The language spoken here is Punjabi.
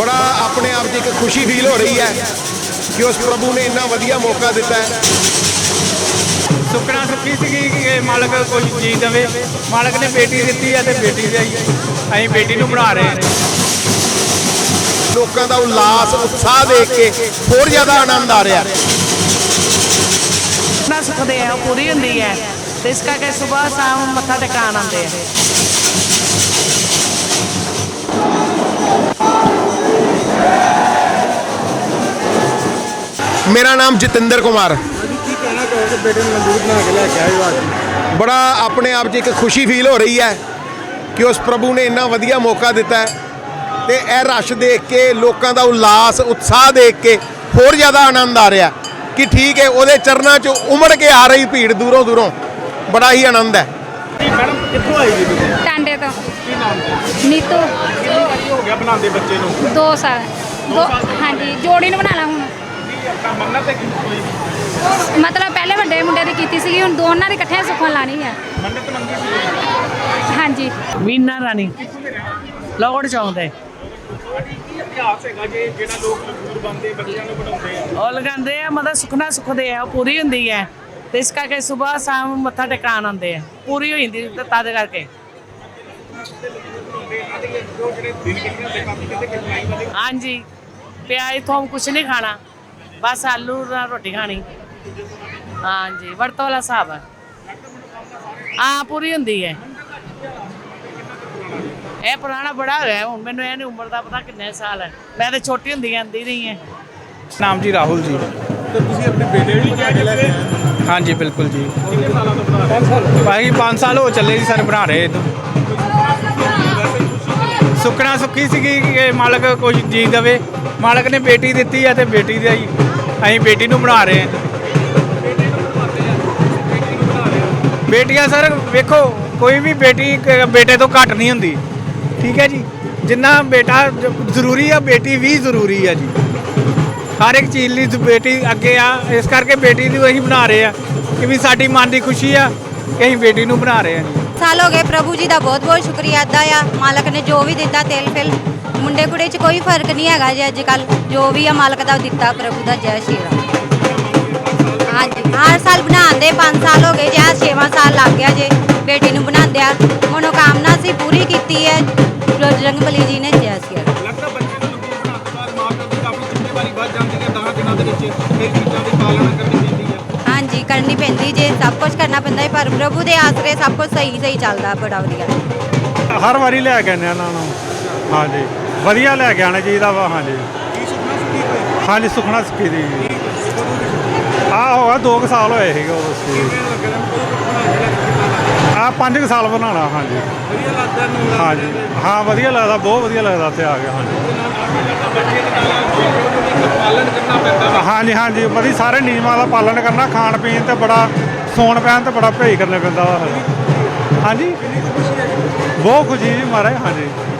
ਬੜਾ ਆਪਣੇ ਆਪ 'ਚ ਇੱਕ ਖੁਸ਼ੀ ਫੀਲ ਹੋ ਰਹੀ ਹੈ ਕਿ ਉਸ ਪ੍ਰਭੂ ਨੇ ਇੰਨਾ ਵਧੀਆ ਮੌਕਾ ਦਿੱਤਾ ਹੈ। ਸੁੱਕਣਾ ਸੁੱਕੀ ਸੀਗੀ ਕਿ ਮਾਲਕ ਕੋਈ ਚੀਜ਼ ਦੇਵੇ। ਮਾਲਕ ਨੇ ਬੇਟੀ ਦਿੱਤੀ ਹੈ ਤੇ ਬੇਟੀ ਦੇ ਅਸੀਂ ਬੇਟੀ ਨੂੰ ਬਣਾ ਰਹੇ ਹਾਂ। ਲੋਕਾਂ ਦਾ ਉਲਾਸ ਉਤਸ਼ਾਹ ਦੇਖ ਕੇ ਹੋਰ ਜ਼ਿਆਦਾ ਆਨੰਦ ਆ ਰਿਹਾ ਨਾ ਸੁਖਦੇ ਆ ਪੂਰੀ ਹੁੰਦੀ ਹੈ। ਤੇ ਇਸ ਕਰਕੇ ਸਵੇਰ ਸ਼ਾਮ ਮੱਥਾ ਟਿਕਾਣ ਆਉਂਦੇ ਆ। ਮੇਰਾ ਨਾਮ ਜਤਿੰਦਰ ਕੁਮਾਰ। ਕੀ ਕਹਿਣਾ ਕਹੋਗੇ ਬੇਟੇ ਨੂੰ ਮਜ਼ਦੂਰ ਬਣਾ ਕੇ ਲੈ ਕੇ ਆਏ ਹੋ ਅੱਜ ਬੜਾ ਆਪਣੇ ਆਪ 'ਚ ਇੱਕ ਖੁਸ਼ੀ ਫੀਲ ਹੋ ਰਹੀ ਹੈ ਕਿ ਉਸ ਪ੍ਰਭੂ ਨੇ ਇੰਨਾ ਵਧੀਆ ਮੌਕਾ ਦਿੱਤਾ ਤੇ ਇਹ ਰਸ਼ ਦੇਖ ਕੇ ਲੋਕਾਂ ਦਾ ਉਲਾਸ ਉਤਸ਼ਾਹ ਦੇਖ ਕੇ ਹੋਰ ਜ਼ਿਆਦਾ ਆਨੰਦ ਆ ਰਿਹਾ ਕਿ ਠੀਕ ਹੈ ਉਹਦੇ ਚਰਨਾਂ 'ਚ ਉਮੜ ਕੇ ਆ ਰਹੀ ਭੀੜ ਦੂਰੋਂ ਦੂਰੋਂ। ਬੜਾ ਹੀ ਆਨੰਦ ਹੈ। ਮੈਡਮ ਕਿੱਥੋਂ ਆਈ ਜੀ ਤੁਸੀਂ? ਟਾਂਡੇ ਤੋਂ। ਕੀ ਨਾਮ ਹੈ? ਨੀਤੂ। ਕਿੰਨੀ ਵਾਰੀ ਹੋ ਗਿਆ ਬਣਾਉਂਦੇ ਬੱਚੇ ਨੂੰ? 2 ਸਾਲ। ਹਾਂਜੀ ਜੋੜੀ ਨੂੰ ਬਣਾ ਲਾ ਹੁਣ। ਮੰਨਤ ਮਤਲਬ ਪਹਿਲੇ ਵੱਡੇ ਮੁੰਡੇ ਦੀ ਕੀਤੀ ਸੀਗੀ ਹੁਣ ਦੋਨਾਂ ਦੀ ਇਕੱਠੇ ਸੁਖਣ ਲਾਣੀ ਹੈ ਮੰਨਤ ਮੰਗੀ ਸੀ ਹਾਂਜੀ। ਵੀਨਾ ਰਾਣੀ। ਲੋਗੜ ਚੌਂਕ ਤੇ ਕੀ ਇਤਿਹਾਸ ਹੈਗਾ ਜੇ ਜਿਹੜਾ ਲੋਕ ਮਜ਼ਦੂਰ ਬਣਦੇ ਬੱਚਿਆਂ ਨੂੰ ਬਣਾਉਂਦੇ ਆ? ਉਹ ਲਗਾਉਂਦੇ ਆ ਮਤਲਬ ਸੁਖਨਾ ਸੁਖਦੇ ਆ ਉਹ ਪੂਰੀ ਹੁੰਦੀ ਹੈ। ਤੇ ਇਸ ਕਰਕੇ ਸਵੇਰ ਸ਼ਾਮ ਮੱਥਾ ਟਿਕਾਣ ਆਉਂਦੇ ਆ। ਪੂਰੀ ਹੋ ਜਾਂਦੀ ਤੇ ਤਦ ਕਰਕੇ। ਹਾਂਜੀ। ਪਿਆਜ਼ ਤੋਂ ਕੁਛ ਨਹੀਂ ਖਾਣਾ। ਬਸ ਆਲੂ ਨਾਲ ਰੋਟੀ ਖਾਣੀ। ਹਾਂਜੀ ਵਰਤੋਂ ਵਾਲਾ ਹਿਸਾਬ ਹੈ ਹਾਂ ਪੂਰੀ ਹੁੰਦੀ ਹੈ। ਇਹ ਪੁਰਾਣਾ ਬੜਾ ਹੋਇਆ ਹੁਣ ਮੈਨੂੰ ਇਹ ਨਹੀਂ ਉਮਰ ਦਾ ਪਤਾ ਕਿੰਨੇ ਸਾਲ ਹੈ। ਮੈਂ ਤਾਂ ਛੋਟੀ ਹੁੰਦੀ ਆਂਦੀ ਰਹੀ ਹਾਂ। ਨਾਮ ਜੀ ਰਾਹੁਲ ਜੀ। ਤੇ ਤੁਸੀਂ ਆਪਣੇ ਬੇਟੇ ਨੂੰ ਬਣਾ ਕੇ ਲੈ ਕੇ ਆਏ? ਹਾਂਜੀ ਬਿਲਕੁਲ ਜੀ। ਕਿੰਨੇ ਸਾਲਾਂ ਤੋਂ ਬਣਾ ਰਹੇ ਹੋ? ਭਾਈ 5 ਸਾਲ ਹੋ ਚੱਲੇ ਜੀ ਸਰ ਬਣਾ ਰਹੇ। ਤੋਂ ਸੁੱਕਣਾ ਸੁੱਕੀ ਸੀਗੀ ਕਿ ਮਾਲਕ ਕੋਈ ਚੀਜ਼ ਦੇਵੇ। ਮਾਲਕ ਨੇ ਬੇਟੀ ਦਿੱਤੀ ਹੈ ਤੇ ਬੇਟੀ ਦੇ ਹੀ ਅਸੀਂ ਬੇਟੀ ਨੂੰ ਬਣਾ ਰਹੇ ਹਾਂ। ਬੇਟੀਆਂ ਸਰ, ਵੇਖੋ, ਕੋਈ ਵੀ ਬੇਟੀ ਬੇਟੇ ਤੋਂ ਘੱਟ ਨਹੀਂ ਹੁੰਦੀ। ਠੀਕ ਹੈ ਜੀ? ਜਿੰਨਾ ਬੇਟਾ ਜ਼ਰੂਰੀ ਆ, ਬੇਟੀ ਵੀ ਜ਼ਰੂਰੀ ਆ ਜੀ। ਹਰ ਇੱਕ ਚੀਜ਼ ਲਈ ਬੇਟੀ ਅੱਗੇ ਆ, ਇਸ ਕਰਕੇ ਬੇਟੀ ਨੂੰ ਅਸੀਂ ਬਣਾ ਰਹੇ ਆ ਕਿ ਵੀ ਸਾਡੀ ਮਨ ਦੀ ਖੁਸ਼ੀ ਆ ਕਿ ਅਸੀਂ ਬੇਟੀ ਨੂੰ ਬਣਾ ਰਹੇ ਆ ਸਾਲ ਹੋ ਗਏ ਪ੍ਰਭੂ ਜੀ ਦਾ ਬਹੁਤ ਬਹੁਤ ਸ਼ੁਕਰੀਆ। ਅਦਾ ਆ, ਮਾਲਕ ਨੇ ਜੋ ਵੀ ਦਿੱਤਾ ਤਿਲ ਫਿਲ ਮੁੰਡੇ ਕੁੜੇ 'ਚ ਕੋਈ ਫ਼ਰਕ ਨਹੀਂ ਹੈਗਾ ਜੀ ਅੱਜ ਕੱਲ ਜੋ ਵੀ ਆ ਮਾਲਕ ਦਾ ਦਿੱਤਾ ਪ੍ਰਭੂ ਦਾ ਜੈ ਸ਼੍ਰੀ। ਰਾਮ ਹਾਂਜੀ ਹਰ ਸਾਲ ਬਣਾਉਂਦੇ 5 ਸਾਲ ਹੋ ਗਏ ਜਾਂ 6ਵਾਂ ਸਾਲ ਲੱਗ ਗਿਆ ਜੇ ਬੇਟੀ ਨੂੰ ਬਣਾਉਂਦੇ ਆ ਮਨੋਕਾਮਨਾ ਸੀ ਪੂਰੀ ਕੀਤੀ ਹੈ। ਰੰਗਬਲੀ ਜੀ ਨੇ ਜੈ ਸ਼੍ਰੀ। ਰਾਮ ਲੱਗਦਾ ਬੱਚੇ ਨੂੰ ਮਜ਼ਦੂਰ ਬਣਾਉਣ ਤੋਂ ਬਾਅਦ ਮਾਂ ਪਿਓ ਦੀ ਆਪਣੀ ਜ਼ਿੰਮੇਵਾਰੀ ਵੱਧ ਜਾਂਦੀ ਹੈ 10 ਦਿਨਾਂ ਦੇ ਵਿੱਚ ਕਈ ਚੀਜ਼ਾਂ ਦੀ ਪਾਲਣਾ ਕਰਨੀ ਪੈਂਦੀ ਹੈ। ਹਾਂਜੀ ਕਰਨੀ ਪੈਂਦੀ ਜੇ ਸਭ ਕੁਝ ਕਰਨਾ ਪੈਂਦਾ ਹੈ ਪਰ ਪ੍ਰਭੂ ਦੇ ਆਸਰੇ ਸਭ ਕੁਝ ਸਹੀ ਸਹੀ ਚੱਲਦਾ ਬੜਾ ਵਧੀਆ। ਹਰ ਵਾਰੀ ਲੈ ਕੇ ਆਉਂਦੇ ਆ ਨੂੰ। ਹਾਂਜੀ। ਵਧੀਆ ਲੈ ਕੇ ਆਣਾ ਚਾਹੀਦਾ ਵਾ ਹਾਂਜੀ। ਹਾਂਜੀ ਸੁਖਣਾ ਸੁੱਕੀ ਦੀ। ਆ ਹੋਗਾ 2 ਸਾਲ ਹੋਏ ਸੀਗੇ ਉਹ ਸੀ ਆ 5 ਸਾਲ ਬਣਾਉਣਾ ਹਾਂਜੀ। ਵਧੀਆ ਲੱਗਦਾ ਨੂੰ ਹਾਂਜੀ ਹਾਂ ਵਧੀਆ ਲੱਗਦਾ ਬਹੁਤ ਵਧੀਆ ਲੱਗਦਾ ਤੇ ਆ ਗਿਆ ਹਾਂਜੀ। ਪਾਲਣ ਕਰਨਾ ਪੈਂਦਾ ਵਾ। ਹਾਂਜੀ ਹਾਂਜੀ ਬੜੀ ਸਾਰੇ ਨਿਯਮਾਂ ਦਾ ਪਾਲਣ ਕਰਨਾ ਖਾਣ ਪੀਣ ਤੇ ਬੜਾ ਸੌਣ ਪੈਣ ਤੇ ਬੜਾ ਭੇਜ ਕਰਨਾ ਪੈਂਦਾ ਵਾ ਹਾਂਜੀ। ਬਹੁਤ ਖੁਸ਼ੀ ਜੀ ਮਹਾਰਾਜ ਹਾਂਜੀ।